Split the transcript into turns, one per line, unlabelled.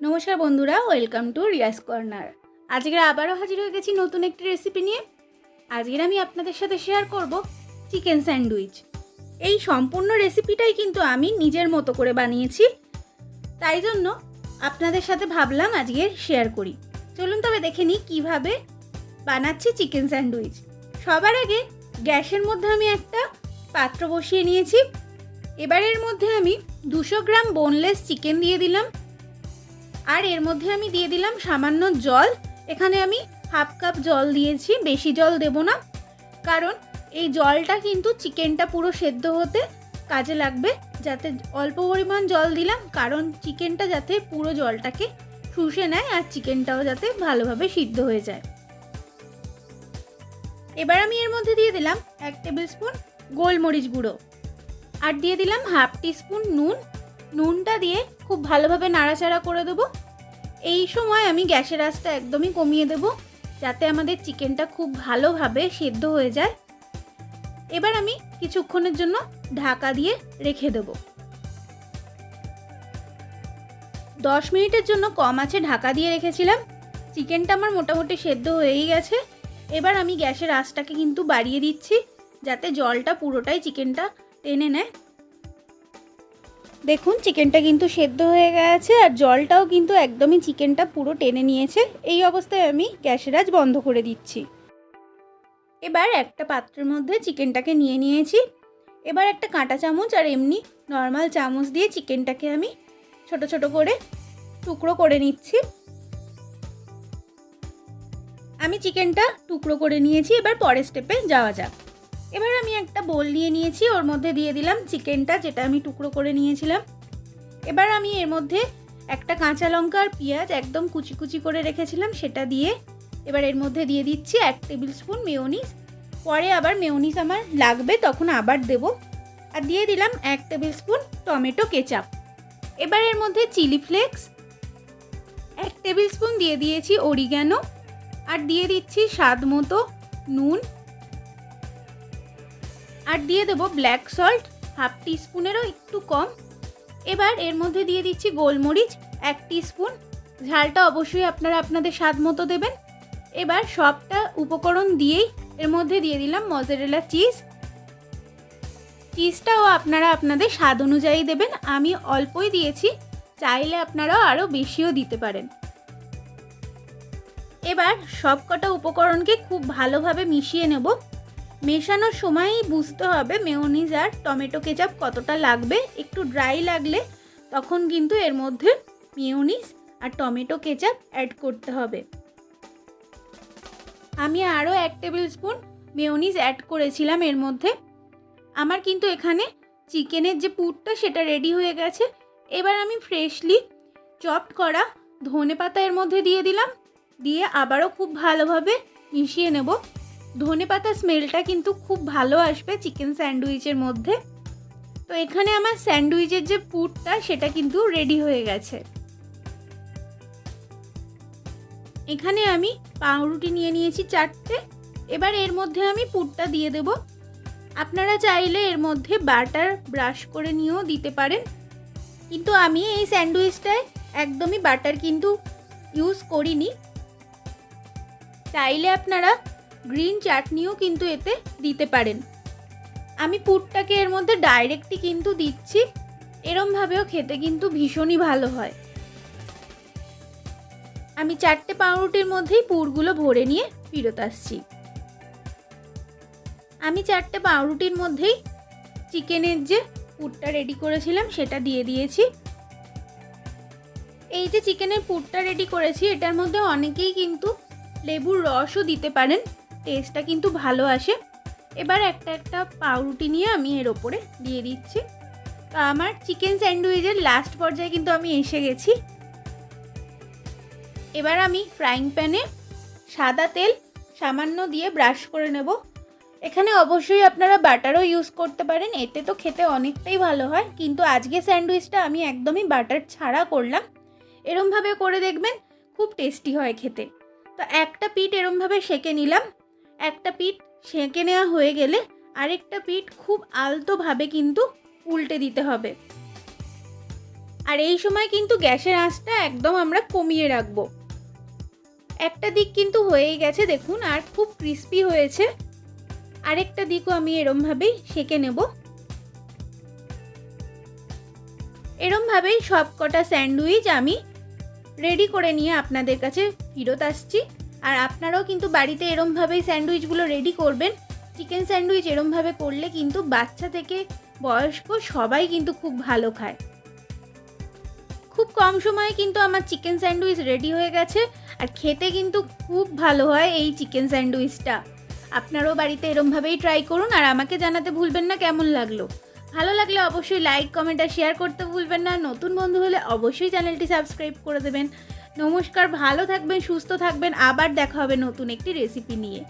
নমস্কার বন্ধুরা welcome to Riya's corner আজকের আবারও হাজির হয়ে গেছি নতুন একটি রেসিপি নিয়ে। আজকের আমি আপনাদের সাথে শেয়ার করব চিকেন স্যান্ডউইচ এই সম্পূর্ণ রেসিপিটাই কিন্তু আমি নিজের মতো করে বানিয়েছি। তাই জন্য আপনাদের সাথে ভাবলাম আজকে শেয়ার করি। চলুন তবে দেখে নিই কীভাবে বানাচ্ছি চিকেন স্যান্ডউইচ সবার আগে গ্যাসের মধ্যে আমি একটা পাত্র বসিয়ে নিয়েছি। এবারের মধ্যে আমি দুশো গ্রাম বোনলেস চিকেন দিয়ে দিলাম। আর এর মধ্যে আমি দিয়ে দিলাম সামান্য জল। এখানে আমি হাফ কাপ জল দিয়েছি, বেশি জল দেব না। কারণ এই জলটা কিন্তু চিকেনটা পুরো সেদ্ধ হতে কাজে লাগবে। যাতে অল্প পরিমাণ জল দিলাম, কারণ চিকেনটা যাতে পুরো জলটাকে শুষে নেয় আর চিকেনটাও যাতে ভালোভাবে সিদ্ধ হয়ে যায়। এবার আমি এর মধ্যে দিয়ে দিলাম এক টেবিল স্পুন গোলমরিচ গুঁড়ো। আর দিয়ে দিলাম হাফ টিস্পুন নুন। নুনটা দিয়ে খুব ভালোভাবে নাড়াচাড়া করে দেবো। এই সময় আমি গ্যাসের আঁচটা একদমই কমিয়ে দেব যাতে আমাদের চিকেনটা খুব ভালোভাবে সেদ্ধ হয়ে যায়। এবার আমি কিছুক্ষণের জন্য ঢাকা দিয়ে রেখে দেব। দশ মিনিটের জন্য কম আছে ঢাকা দিয়ে রেখেছিলাম। চিকেনটা আমার মোটামুটি সেদ্ধ হয়েই গেছে। এবার আমি গ্যাসের আঁচটাকে কিন্তু বাড়িয়ে দিচ্ছি যাতে জলটা পুরোটাই চিকেনটা টেনে নেয়। দেখুন চিকেনটা কিন্তু সেদ্ধ হয়ে গেছে আর জলটাও কিন্তু একদমই চিকেনটা পুরো টেনে নিয়েছে। এই অবস্থায় আমি গ্যাসের আজ বন্ধ করে দিচ্ছি। এবার একটা পাত্রের মধ্যে চিকেনটাকে নিয়ে নিয়েছি। এবার একটা কাঁটা চামচ আর এমনি নর্মাল চামচ দিয়ে চিকেনটাকে আমি ছোট ছোট করে টুকরো করে নিচ্ছি। আমি চিকেনটা টুকরো করে নিয়েছি, এবার পরের স্টেপে যাওয়া যাক। এবার আমি একটা বোল নিয়ে নিয়েছি, ওর মধ্যে দিয়ে দিলাম চিকেনটা যেটা আমি টুকরো করে নিয়েছিলাম। এবার আমি এর মধ্যে একটা কাঁচা লঙ্কা আর পেঁয়াজ একদম কুচি কুচি করে রেখেছিলাম সেটা দিয়ে। এবার এর মধ্যে দিয়ে দিচ্ছি এক টেবিল স্পুন মেয়োনিস পরে আবার মেয়োনিস আমার লাগবে, তখন আবার দেব। আর দিয়ে দিলাম এক টেবিল স্পুন টমেটো কেচাপ। এবার এর মধ্যে চিলি ফ্লেক্স। এক টেবিল স্পুন দিয়ে দিয়েছি অরিগ্যানো। আর দিয়ে দিচ্ছি স্বাদ মতো নুন। আর দিয়ে দেবো ব্ল্যাক সল্ট হাফ টিস্পুনেরও একটু কম। এবার এর মধ্যে দিয়ে দিচ্ছি গোলমরিচ, এক টিস্পুন ঝালটা অবশ্যই আপনারা আপনাদের স্বাদ মতো দেবেন। এবার সবটা উপকরণ দিয়েই এর মধ্যে দিয়ে দিলাম মজারেলা চিজ চিজটাও আপনারা আপনাদের স্বাদ অনুযায়ী দেবেন। আমি অল্পই দিয়েছি, চাইলে আপনারাও আরও বেশিও দিতে পারেন। এবার সবকটা উপকরণকে খুব ভালোভাবে মিশিয়ে নেব। মেশানোর সময়ই বুঝতে হবে মেয়োনিজ আর টমেটো কেচাপ কতটা লাগবে। একটু ড্রাই লাগলে তখন কিন্তু এর মধ্যে মেয়োনিজ আর টমেটো কেচাপ অ্যাড করতে হবে। আমি আরও এক টেবিল স্পুন মেয়োনিজ অ্যাড করেছিলাম এর মধ্যে। আমার কিন্তু এখানে চিকেনের যে পুরটা সেটা রেডি হয়ে গেছে। এবার আমি ফ্রেশলি চপড করা ধনে পাতা এর মধ্যে দিয়ে দিলাম। দিয়ে আবারও খুব ভালোভাবে মিশিয়ে নেব। ধনে পাতা স্মেলটা কিন্তু খুব ভালো আসবে চিকেন স্যান্ডউইচের মধ্যে। তো এখানে আমার স্যান্ডউইচের যে পুরটা, সেটা কিন্তু রেডি হয়ে গেছে। এখানে আমি পাউরুটি নিয়ে নিয়েছি চারটে। এবার এর মধ্যে আমি পুরটা দিয়ে দেব। আপনারা চাইলে এর মধ্যে বাটার ব্রাশ করে নিয়েও দিতে পারেন। কিন্তু আমি এই স্যান্ডউইচটায় একদমই বাটার কিন্তু ইউজ করিনি। চাইলে আপনারা গ্রিন চাটনিও কিন্তু এতে দিতে পারেন। আমি পুরটাকে এর মধ্যে ডাইরেক্টই কিন্তু দিচ্ছি। এরমভাবেও খেতে কিন্তু ভীষণই ভালো হয়। আমি চারটে পাউরুটির মধ্যেই পুরগুলো ভরে নিয়ে ফিরত আসছি। আমি চারটে পাউরুটির মধ্যেই চিকেনের যে পুরটা রেডি করেছিলাম, সেটা দিয়ে দিয়েছি। এই যে চিকেনের পুরটা রেডি করেছি, এটার মধ্যে অনেকেই কিন্তু লেবুর রসও দিতে পারেন। টেস্টটা কিন্তু ভালো আসে। এবার একটা একটা পাউরুটি নিয়ে আমি এর ওপরে দিয়ে দিচ্ছি। তো আমার চিকেন স্যান্ডউইচের লাস্ট পর্যায়ে কিন্তু আমি এসে গেছি। এবার আমি ফ্রাইং প্যানে সাদা তেল সামান্য দিয়ে ব্রাশ করে নেব। এখানে অবশ্যই আপনারা বাটারও ইউজ করতে পারেন, এতে তো খেতে অনেকটাই ভালো হয়। কিন্তু আজকে স্যান্ডউইচটা আমি একদমই বাটার ছাড়া করলাম। এরমভাবে করে দেখবেন, খুব টেস্টি হয় খেতে। তো একটা পিঠ এরমভাবে সেঁকে নিলাম। একটা পিঠ সেঁকে নেওয়া হয়ে গেলে আরেকটা পিঠ খুব আলতোভাবে কিন্তু উল্টে দিতে হবে। আর এই সময় কিন্তু গ্যাসের আঁচটা একদম আমরা কমিয়ে রাখব। একটা দিক কিন্তু হয়েই গেছে দেখুন, আর খুব ক্রিস্পি হয়েছে। আরেকটা দিকও আমি এরমভাবেই সেঁকে নেব। এরমভাবেই সব কটা স্যান্ডউইচ আমি রেডি করে নিয়ে আপনাদের কাছে ফেরত আসছি। আর আপনারাও কিন্তু বাড়িতে এরমভাবেই স্যান্ডউইচগুলো রেডি করবেন। চিকেন স্যান্ডউইচ এরমভাবে করলে কিন্তু বাচ্চা থেকে বয়স্ক সবাই কিন্তু খুব ভালো খায়। খুব কম সময়ে কিন্তু আমার চিকেন স্যান্ডউইচ রেডি হয়ে গেছে আর খেতে কিন্তু খুব ভালো হয় এই চিকেন স্যান্ডউইচটা। আপনারাও বাড়িতে এরমভাবেই ট্রাই করুন আর আমাকে জানাতে ভুলবেন না কেমন লাগল। ভালো লাগলে অবশ্যই লাইক, কমেন্ট আর শেয়ার করতে ভুলবেন না। নতুন বন্ধু হলে অবশ্যই চ্যানেলটি সাবস্ক্রাইব করে দেবেন। নমস্কার ভালো থাকবেন সুস্থ থাকবেন আবার দেখা হবে নতুন একটি রেসিপি নিয়ে।